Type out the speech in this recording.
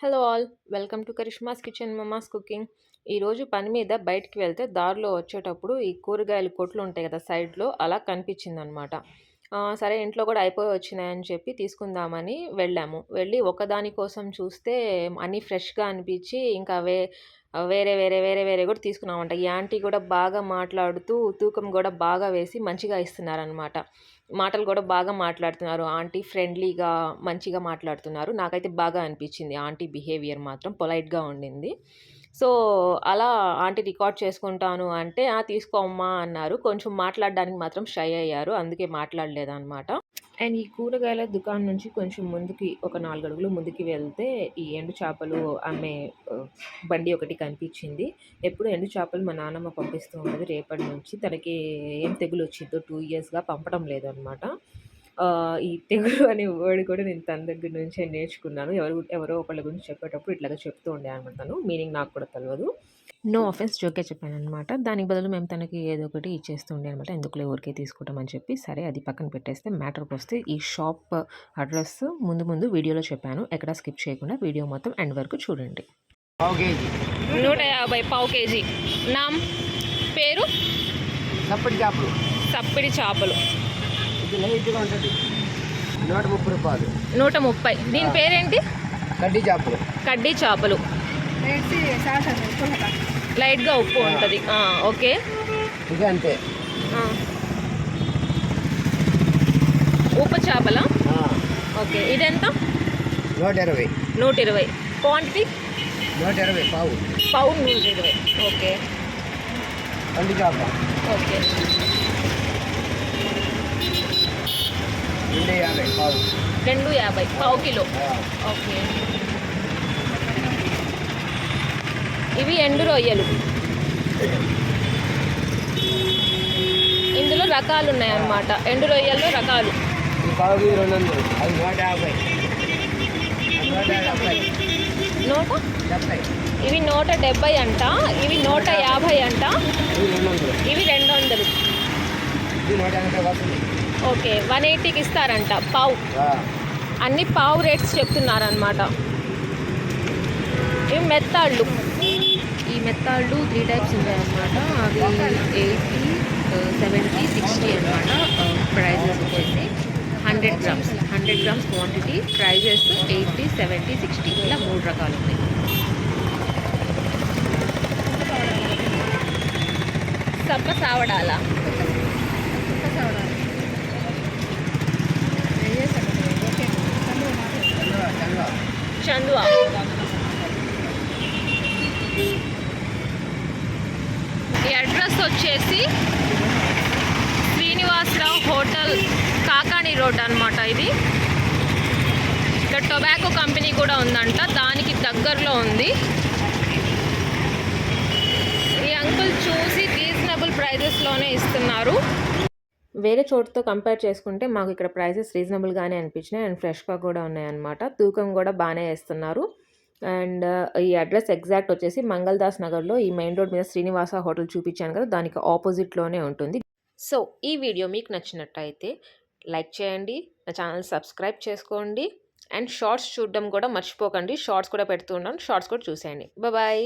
Hello all welcome to Karishma's kitchen mama's cooking ఈరోజు పని మీద బయటికి వెళ్తే దారిలో వచ్చేటప్పుడు ఈ కూరగాయల కొట్లు ఉంటాయి కదా సైడ్లో అలా కనిపించింది అనమాట సరే ఇంట్లో కూడా అయిపోయి వచ్చినాయని చెప్పి తీసుకుందామని వెళ్ళాము. వెళ్ళి ఒకదాని కోసం చూస్తే అన్నీ ఫ్రెష్గా అనిపించి ఇంకా వే వేరే వేరే వేరే వేరే కూడా తీసుకున్నామంట. ఈ ఆంటీ కూడా బాగా మాట్లాడుతూ తూకం కూడా బాగా వేసి మంచిగా ఇస్తున్నారనమాట మాటలు కూడా బాగా మాట్లాడుతున్నారు. ఆంటీ ఫ్రెండ్లీగా మంచిగా మాట్లాడుతున్నారు. నాకైతే బాగా అనిపించింది. ఆంటీ బిహేవియర్ మాత్రం పొలైట్గా ఉండింది. సో అలా ఆంటీ రికార్డ్ చేసుకుంటాను అంటే తీసుకోమ్మా అన్నారు. కొంచెం మాట్లాడడానికి మాత్రం షై అయ్యారు. అందుకే మాట్లాడలేదన్నమాట. అండ్ ఈ కూరగాయల దుకాణం నుంచి కొంచెం ముందుకి ఒక నాలుగు అడుగులు ముందుకి వెళ్తే ఈ ఎండు చేపలు అమ్మే బండి ఒకటి కనిపించింది. ఎప్పుడు ఎండు చేపలు మా నాన్నమ్మ పంపిస్తూ ఉంటుంది రేపటి నుంచి తనకి ఏం తెగులు వచ్చిందో టూ ఇయర్స్గా పంపడం లేదనమాట ఈ తెగులు అనే వర్డ్ కూడా నేను తన దగ్గర నుంచే నేర్చుకున్నాను. ఎవరు ఎవరో ఒకళ్ళ గురించి చెప్పేటప్పుడు ఇట్లాగా చెప్తూ ఉండే అనమాట తను. మీనింగ్ నాకు కూడా తెలియదు నో ఆఫెన్స్ జోకే చెప్పాను అనమాట దానికి బదులు మేము తనకి ఏదో ఒకటి ఇచ్చేస్తుండే అనమాట. ఎందుకులే ఊరికే తీసుకుంటామని చెప్పి. సరే అది పక్కన పెట్టేస్తే మ్యాటర్కి వస్తే ఈ షాప్ అడ్రస్ ముందు ముందు వీడియోలో చెప్పాను. ఎక్కడ స్కిప్ చేయకుండా వీడియో మొత్తం ఎండ్ వరకు చూడండి. నూట యాభై పావు కేజీ. నామ్ పేరు? చేపలు. సప్పిడి చేపలు. ఇది లైట్గా ఉంటుంది. నూట ముప్పై రూపాయలు. నూట ముప్పై. దీని పేరేంటి? కడ్డీ చేపలు. కడ్డీ చేపలు. లైట్గా ఉప్పు ఉంటుంది. ఓకే. ఇది అంతే. ఉప్పు చేపల? ఆ, ఓకే. ఇదెంత? నూట ఇరవై. నూట ఇరవై. క్వాంటిటీ? నూట ఇరవై పావు. పౌండ్ నూట ఇరవై. ఓకే. కంది చేప. ఓకే. రెండు యాభై. పావు కిలో. ఓకే. ఇవి ఎండు రొయ్యలు. ఇందులో రకాలు ఉన్నాయన్నమాట. ఎండు రొయ్యల్లో రకాలు. నూట? ఇవి నూట డెబ్బై అంట. ఇవి నూట యాభై అంట. ఇవి రెండు వందలు. ఓకే వన్ ఎయిటీకి ఇస్తారంట పావు. ఆ, అన్ని పావు రేట్స్ చెప్తున్నారనమాట ఇవి మెత్తాళ్ళు. ఈ మెత్తాళ్ళు త్రీ టైప్స్ ఉన్నాయన్నమాట. అవి ఎయిటీ సెవెంటీ సిక్స్టీ అనమాట ప్రైజెస్ వచ్చేసి. Hundred grams hundred grams quantity prices eighty seventy sixty ఇలా మూడు రకాలు ఉన్నాయి. సప్ప సావడాల? చంద్ర, చందువా ఈ అడ్రస్ వచ్చేసి శ్రీనివాసరావు హోటల్ కాకాణి రోడ్ అన్నమాట ఇది. ఇక్కడ టొబాకో కంపెనీ కూడా ఉందంట దానికి దగ్గరలో ఉంది. ఈ అంకుల్ చూసి రీజనబుల్ ప్రైజెస్లోనే ఇస్తున్నారు. వేరే చోటుతో కంపేర్ చేసుకుంటే మాకు ఇక్కడ ప్రైసెస్ రీజనబుల్గానే అనిపించినాయి అండ్ ఫ్రెష్గా కూడా ఉన్నాయన్నమాట. తూకం కూడా బాగానే వేస్తున్నారు. అండ్ uh, ఈ అడ్రస్ ఎగ్జాక్ట్ వచ్చేసి మంగళదాస్ నగర్లో ఈ మెయిన్ రోడ్ మీద శ్రీనివాస హోటల్ చూపించాను కదా దానికి ఆపోజిట్లోనే ఉంటుంది. సో ఈ వీడియో మీకు నచ్చినట్టయితే లైక్ చేయండి నా ఛానల్ సబ్స్క్రైబ్ చేసుకోండి. అండ్ షార్ట్స్ చూడడం కూడా మర్చిపోకండి. షార్ట్స్ కూడా పెడుతున్నాను షార్ట్స్ కూడా చూసేయండి. బాయ్